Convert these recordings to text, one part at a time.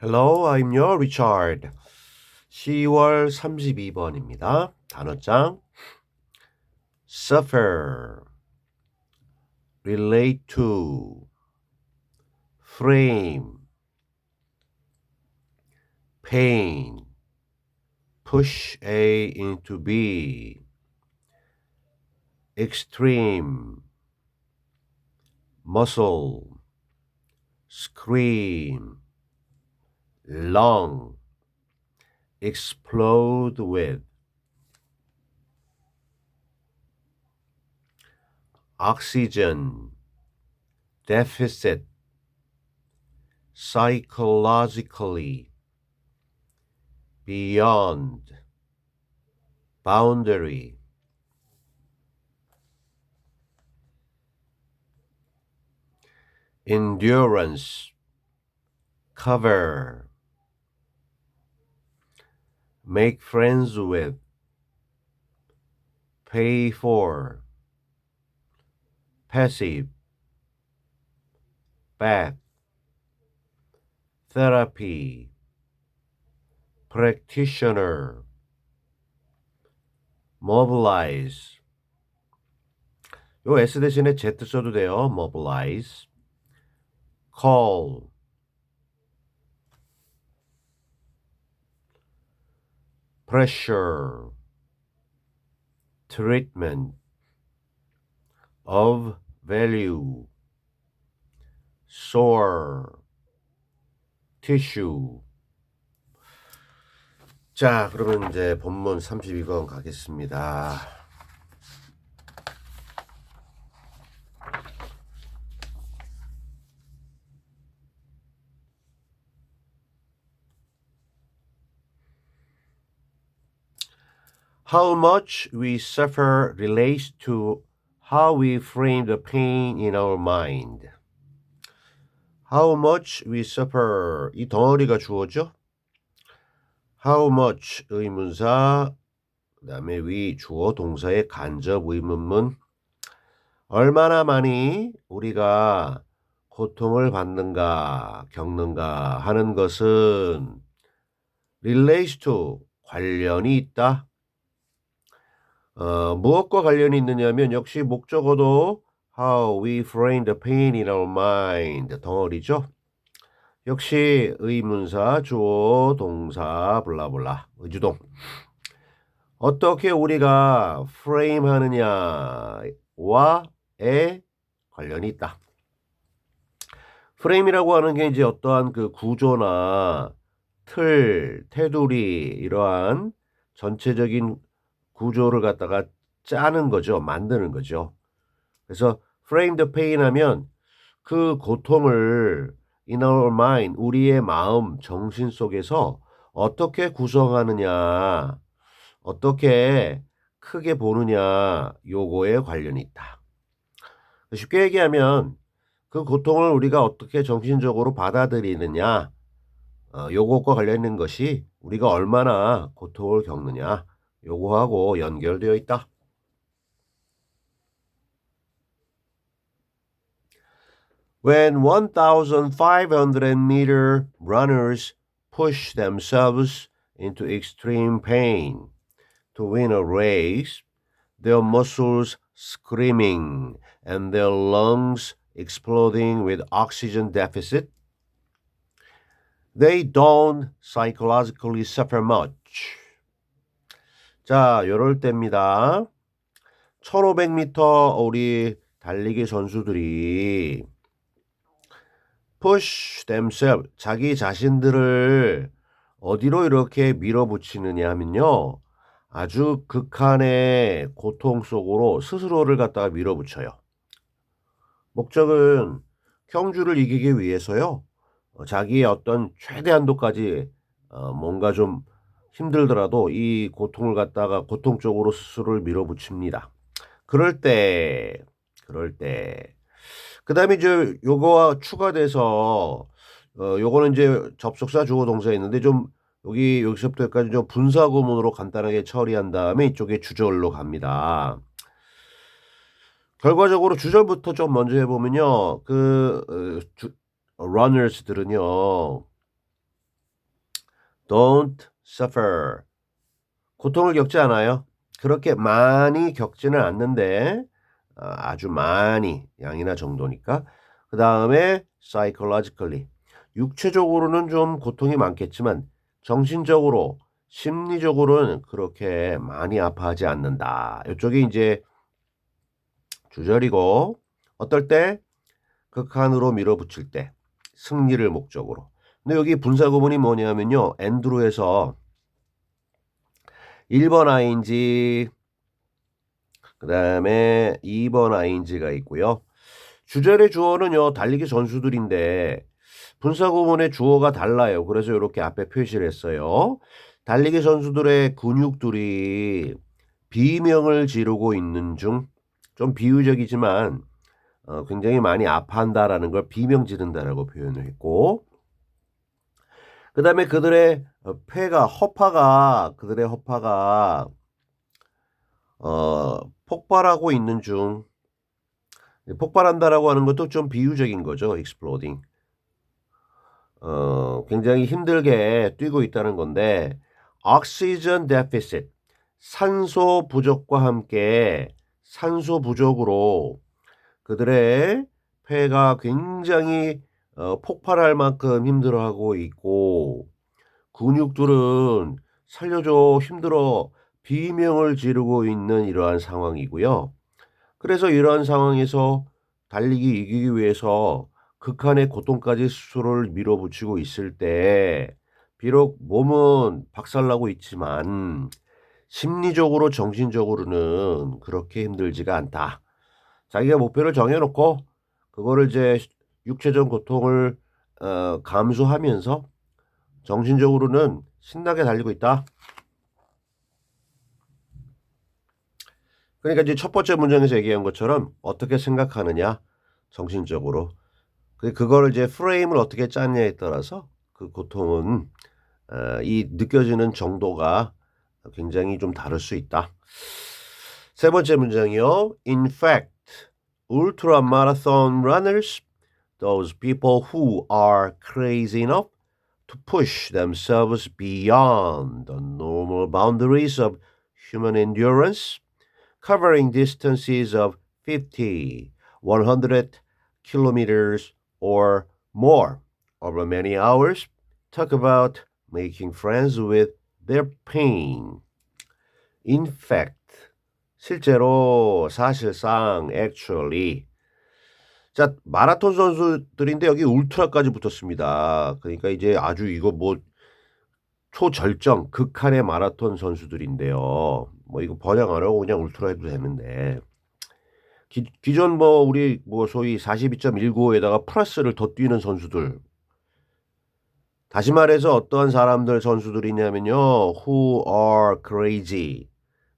Hello, I'm your Richard. 10월 32번입니다. 단어장 suffer, relate to, frame, pain, push A into B, extreme, muscle, scream, long, explode with, oxygen, deficit, psychologically, beyond, boundary, endurance, cover, make friends with, pay for, passive, back, therapy, practitioner, mobilize. 요 S 대신에 Z 써도 돼요. mobilize. call. pressure. treatment. of value. sore. tissue. 자, 그러면 이제 본문 32번 가겠습니다. How much we suffer relates to how we frame the pain in our mind. How much we suffer 이 덩어리가 주어죠. How much 의문사 그다음에 we 주어 동사의 간접 의문문 얼마나 많이 우리가 고통을 받는가 겪는가 하는 것은 relates to 관련이 있다. 어, 무엇과 관련이 있느냐면 역시 목적어도 how we frame the pain in our mind 덩어리죠. 역시 의문사, 주어, 동사, 블라블라, 의주동. 어떻게 우리가 프레임 하느냐와에 관련이 있다. 프레임이라고 하는 게 이제 어떠한 그 구조나 틀, 테두리 이러한 전체적인 구조를 갖다가 짜는 거죠. 만드는 거죠. 그래서 frame the pain 하면 그 고통을 in our mind, 우리의 마음, 정신 속에서 어떻게 구성하느냐, 어떻게 크게 보느냐, 요거에 관련이 있다. 쉽게 얘기하면 그 고통을 우리가 어떻게 정신적으로 받아들이느냐, 어, 요것과 관련 있는 것이 우리가 얼마나 고통을 겪느냐, 요거하고 연결되어 있다. When 1,500 meter runners push themselves into extreme pain to win a race, their muscles screaming and their lungs exploding with oxygen deficit, they don't psychologically suffer much. 자, 요럴 때입니다. 1500m 우리 달리기 선수들이 push themselves 자기 자신들을 어디로 이렇게 밀어붙이느냐 하면요. 아주 극한의 고통 속으로 스스로를 갖다가 밀어붙여요. 목적은 경주를 이기기 위해서요. 어, 자기의 어떤 최대한도까지 어, 뭔가 좀 힘들더라도 이 고통을 갖다가 고통 쪽으로 스스로를 밀어붙입니다. 그럴 때, 그럴 때. 그 다음에 이제 요거와 추가돼서, 어, 요거는 이제 접속사 주어 동사 있는데 좀 여기, 여기서부터 여기까지 좀 분사 구문으로 간단하게 처리한 다음에 이쪽에 주절로 갑니다. 결과적으로 주절부터 좀 먼저 해보면요. 그, 어, 주, runners들은요. don't suffer. 고통을 겪지 않아요. 그렇게 많이 겪지는 않는데 어, 아주 많이 양이나 정도니까 그 다음에 psychologically 육체적으로는 좀 고통이 많겠지만 정신적으로 심리적으로는 그렇게 많이 아파하지 않는다. 이쪽이 이제 주절이고 어떨 때 극한으로 밀어붙일 때 승리를 목적으로. 근데 여기 분사 구문이 뭐냐면요. 앤드루에서 1번 ing 그다음에 2번 ing가 있고요. 주절의 주어는요. 달리기 선수들인데 분사 구문의 주어가 달라요. 그래서 이렇게 앞에 표시를 했어요. 달리기 선수들의 근육들이 비명을 지르고 있는 중 좀 비유적이지만 어, 굉장히 많이 아파한다라는 걸 비명 지른다라고 표현을 했고 그 다음에 그들의 어, 폐가 허파가 그들의 허파가 어, 폭발하고 있는 중 폭발한다라고 하는 것도 좀 비유적인 거죠. exploding. 어, 굉장히 힘들게 뛰고 있다는 건데 oxygen deficit 산소 부족과 함께 산소 부족으로 그들의 폐가 굉장히 어, 폭발할 만큼 힘들어하고 있고 근육들은 살려줘 힘들어 비명을 지르고 있는 이러한 상황이고요. 그래서 이러한 상황에서 달리기 이기기 위해서 극한의 고통까지 스스로를 밀어붙이고 있을 때 비록 몸은 박살나고 있지만 심리적으로 정신적으로는 그렇게 힘들지가 않다. 자기가 목표를 정해놓고 그거를 이제 육체적 고통을 어, 감수하면서 정신적으로는 신나게 달리고 있다. 그러니까 이제 첫 번째 문장에서 얘기한 것처럼 어떻게 생각하느냐 정신적으로 그 그거를 이제 프레임을 어떻게 짰냐에 따라서 그 고통은 어, 이 느껴지는 정도가 굉장히 좀 다를 수 있다. 세 번째 문장이요. In fact, ultra marathon runners, those people who are crazy enough to push themselves beyond the normal boundaries of human endurance, covering distances of 50, 100 kilometers or more over many hours, talk about making friends with their pain. In fact, 실제로 사실상 actually 자 마라톤 선수들인데 여기 울트라까지 붙었습니다. 그러니까 이제 아주 이거 뭐 초절정 극한의 마라톤 선수들인데요. 뭐 이거 번역 안 하고 그냥 울트라 해도 되는데 기, 기존 뭐 우리 뭐 소위 42.195에다가 플러스를 더 뛰는 선수들 다시 말해서 어떠한 사람들 선수들이냐면요. who are crazy.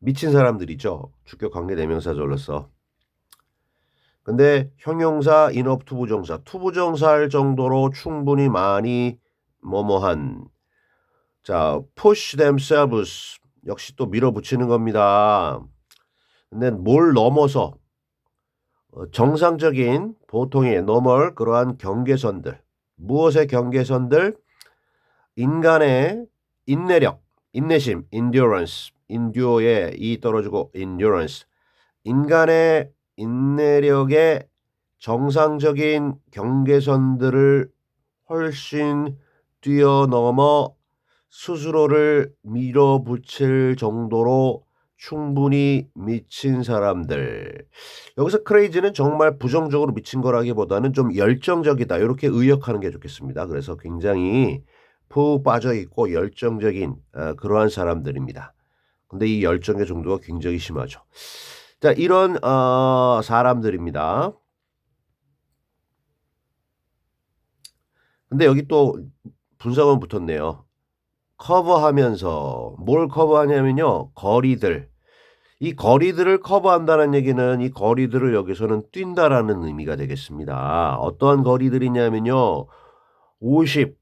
미친 사람들이죠. 주격 관계 대명사절로서. 근데 형용사 인업 투부정사, 투부정사할 정도로 충분히 많이 뭐뭐한. 자, push themselves. 역시 또 밀어붙이는 겁니다. 근데 뭘 넘어서 어, 정상적인 보통의 normal 그러한 경계선들. 무엇의 경계선들? 인간의 인내력, 인내심, endurance, endure에 이 떨어지고 endurance. 인간의 인내력의 정상적인 경계선들을 훨씬 뛰어넘어 스스로를 밀어붙일 정도로 충분히 미친 사람들. 여기서 크레이지는 정말 부정적으로 미친 거라기보다는 좀 열정적이다. 이렇게 의역하는 게 좋겠습니다. 그래서 굉장히 푹 빠져 있고 열정적인 어, 그러한 사람들입니다. 근데 이 열정의 정도가 굉장히 심하죠. 자, 이런 어, 사람들입니다. 근데 여기 또 분석은 붙었네요. 커버하면서 뭘 커버하냐면요. 거리들. 이 거리들을 커버한다는 얘기는 이 거리들을 여기서는 뛴다라는 의미가 되겠습니다. 어떠한 거리들이냐면요. 50,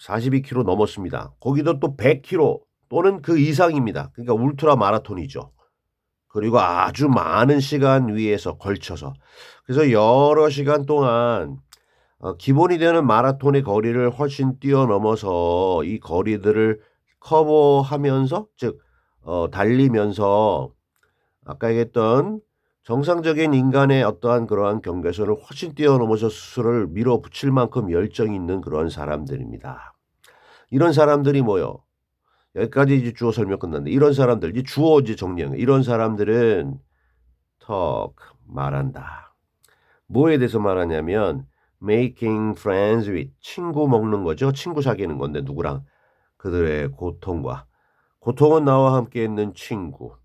42km 넘었습니다. 거기도 또 100km 또는 그 이상입니다. 그러니까 울트라 마라톤이죠. 그리고 아주 많은 시간 위에서 걸쳐서 그래서 여러 시간 동안 어, 기본이 되는 마라톤의 거리를 훨씬 뛰어넘어서 이 거리들을 커버하면서 즉 어, 달리면서 아까 얘기했던 정상적인 인간의 어떠한 그러한 경계선을 훨씬 뛰어넘어서 스스로를 밀어붙일 만큼 열정이 있는 그런 사람들입니다. 이런 사람들이 뭐요? 여기까지 이제 주어 설명 끝났는데 이런 사람들 이제 주어 이제 정리한 거 이런 사람들은 talk 말한다. 뭐에 대해서 말하냐면 making friends with 친구 먹는 거죠. 친구 사귀는 건데 누구랑 그들의 고통과 고통은 나와 함께 있는 친구.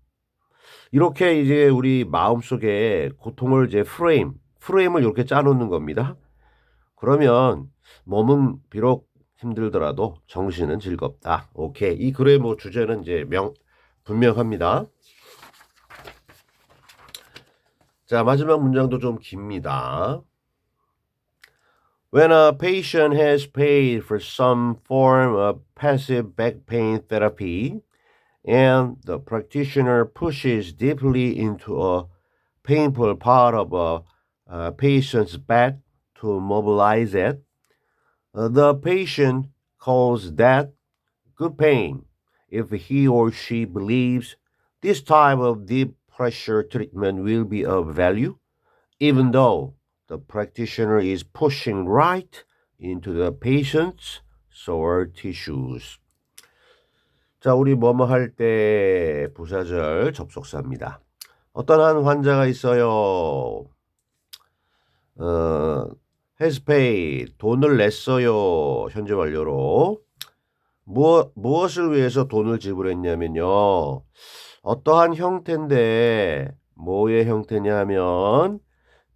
이렇게 이제 우리 마음속에 고통을 이제 프레임, 프레임을 이렇게 짜놓는 겁니다. 그러면 몸은 비록 힘들더라도 정신은 즐겁다. 오케이. 이 글의 뭐 주제는 이제 명 분명합니다. 자, 마지막 문장도 좀 깁니다. When a patient has paid for some form of passive back pain therapy and the practitioner pushes deeply into a painful part of a, a patient's back to mobilize it, uh, the patient calls that good pain if he or she believes this type of deep pressure treatment will be of value, even though the practitioner is pushing right into the patient's sore tissues. 자, 우리 뭐뭐 할 때 부사절 접속사입니다. 어떤 한 환자가 있어요. 어, paid, 돈을 냈어요. 현재 완료로. 무엇, 무엇을 위해서 돈을 지불했냐면요. 어떠한 형태인데, 뭐의 형태냐 하면,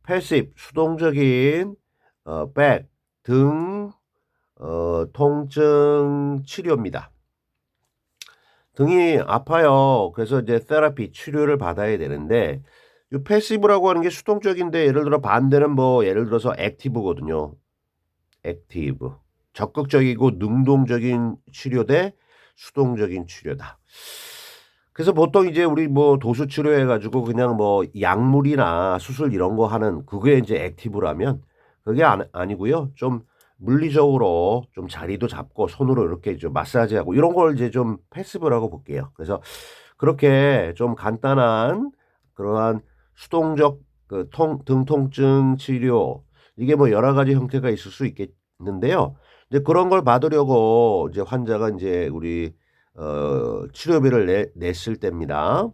패시브, 수동적인, 어, 백, 등, 어, 통증 치료입니다. 등이 아파요. 그래서 이제 테라피 치료를 받아야 되는데 이 패시브라고 하는 게 수동적인데 예를 들어 반대는 뭐 예를 들어서 액티브거든요. 액티브. 적극적이고 능동적인 치료 대 수동적인 치료다. 그래서 보통 이제 우리 뭐 도수 치료해 가지고 그냥 뭐 약물이나 수술 이런 거 하는 그게 이제 액티브라면 그게 아, 아니고요. 좀 물리적으로 좀 자리도 잡고 손으로 이렇게 좀 마사지하고 이런 걸 이제 좀 패시브라고 볼게요. 그래서 그렇게 좀 간단한 그러한 수동적 그 통, 등 통증 치료 이게 뭐 여러 가지 형태가 있을 수 있겠는데요. 이제 그런 걸 받으려고 이제 환자가 이제 우리 어, 치료비를 내, 냈을 때입니다.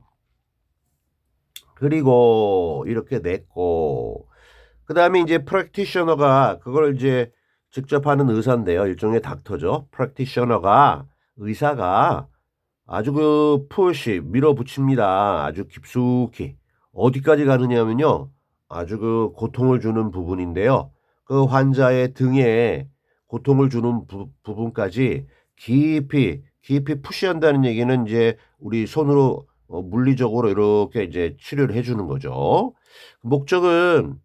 그리고 이렇게 냈고 그 다음에 이제 프랙티셔너가 그걸 이제 직접 하는 의사인데요. 일종의 닥터죠. 프랙티셔너가 의사가 아주 그 푸시 밀어붙입니다. 아주 깊숙이 어디까지 가느냐면요. 아주 그 고통을 주는 부분인데요. 그 환자의 등에 고통을 주는 부, 부분까지 깊이 깊이 푸시한다는 얘기는 이제 우리 손으로 어, 물리적으로 이렇게 이제 치료를 해주는 거죠. 목적은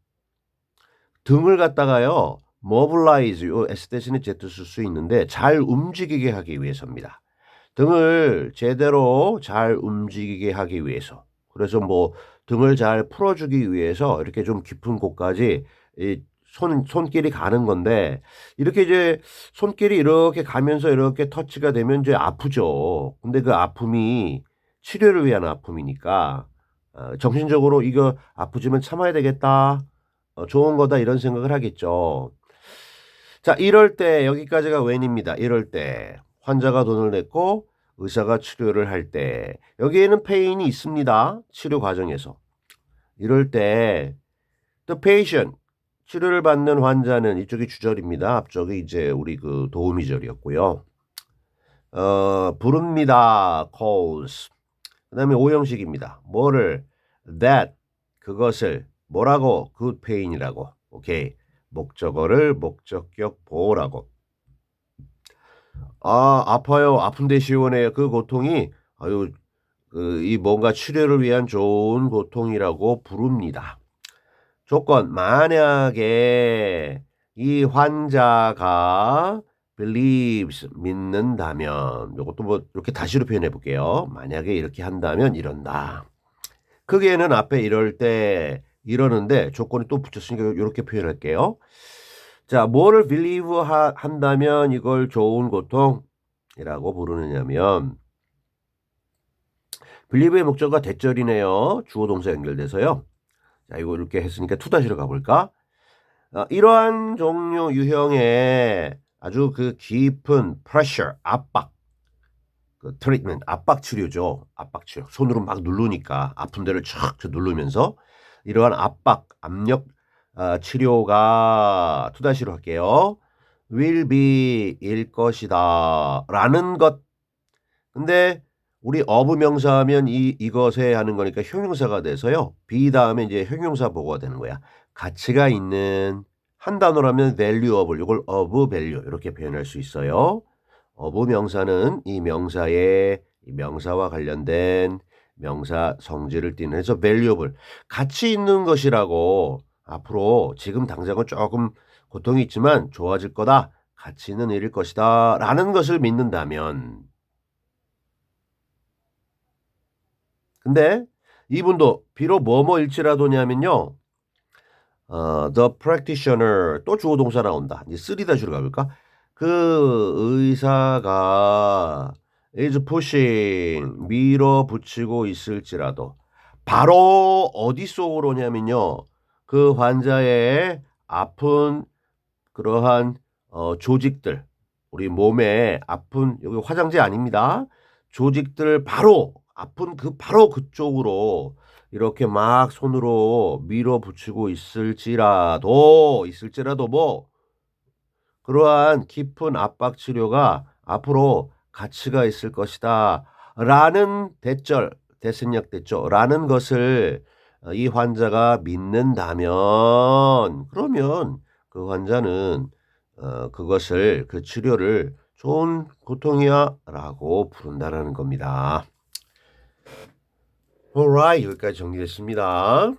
등을 갖다가요. mobilize, 요 S 대신에 Z 쓸 수 있는데 잘 움직이게 하기 위해서입니다. 등을 제대로 잘 움직이게 하기 위해서. 그래서 뭐 등을 잘 풀어주기 위해서 이렇게 좀 깊은 곳까지 이 손, 손길이 가는 건데, 이렇게 이제 손길이 이렇게 가면서 이렇게 터치가 되면 이제 아프죠. 근데 그 아픔이 치료를 위한 아픔이니까, 어, 정신적으로 이거 아프지만 참아야 되겠다. 어, 좋은 거다 이런 생각을 하겠죠. 자, 이럴 때 여기까지가 웬입니다. 이럴 때 환자가 돈을 냈고 의사가 치료를 할 때 여기에는 페인이 있습니다. 치료 과정에서. 이럴 때 the patient 치료를 받는 환자는 이쪽이 주절입니다. 앞쪽이 이제 우리 그 도우미절이었고요. 어, 부릅니다. calls. 그다음에 오형식입니다. 뭐를 that 그것을 뭐라고 good pain이라고. 오케이. 목적어를 목적격 보호라고. 아, 아파요. 아픈데 시원해요. 그 고통이 아유 그, 이 뭔가 치료를 위한 좋은 고통이라고 부릅니다. 조건 만약에 이 환자가 believes 믿는다면 이것도 뭐 이렇게 다시로 표현해 볼게요. 만약에 이렇게 한다면 이런다. 크게는 앞에 이럴 때 이러는데 조건이 또 붙였으니까 이렇게 표현할게요. 자, 뭐를 believe 하, 한다면 이걸 좋은 고통이라고 부르느냐면 believe의 목적어가 대절이네요. 주어 동사 연결돼서요. 자, 이거 이렇게 했으니까 투다시로 가볼까? 어, 이러한 종류 유형의 아주 그 깊은 pressure, 압박, 그 트리트먼트, 압박 치료죠. 압박 치료. 손으로 막 누르니까 아픈 데를 촥 누르면서 이러한 압박, 압력 어, 치료가 투다시로 할게요. will be 일 것이다 라는 것. 근데 우리 어부 명사 하면 이 이것에 하는 거니까 형용사가 돼서요. be 다음에 이제 형용사 보고가 되는 거야. 가치가 있는 한 단어라면 valuable 이걸 of value 이렇게 표현할 수 있어요. 어부 명사는 이 명사의 이 명사와 관련된 명사 성질을 띠는 해서 valuable 가치 있는 것이라고 앞으로 지금 당장은 조금 고통이 있지만 좋아질 거다. 가치 있는 일일 것이다. 라는 것을 믿는다면 근데 이분도 비록 뭐뭐일지라도냐면요. 어, the practitioner 또 주어 동사 나온다. 이제 쓰리다시로 가볼까? 그 의사가 is pushing 밀어붙이고 있을지라도 바로 어디 속으로 오냐면요. 그 환자의 아픈 그러한 어, 조직들 우리 몸에 아픈 여기 화장지 아닙니다. 조직들 바로 아픈 그 바로 그쪽으로 이렇게 막 손으로 밀어붙이고 있을지라도 있을지라도 뭐 그러한 깊은 압박 치료가 앞으로 가치가 있을 것이다. 라는 대절, 대승력 됐죠. 라는 것을 어, 이 환자가 믿는다면, 그러면 그 환자는 어, 그것을, 그 치료를 좋은 고통이야 라고 부른다라는 겁니다. Alright, 여기까지 정리됐습니다.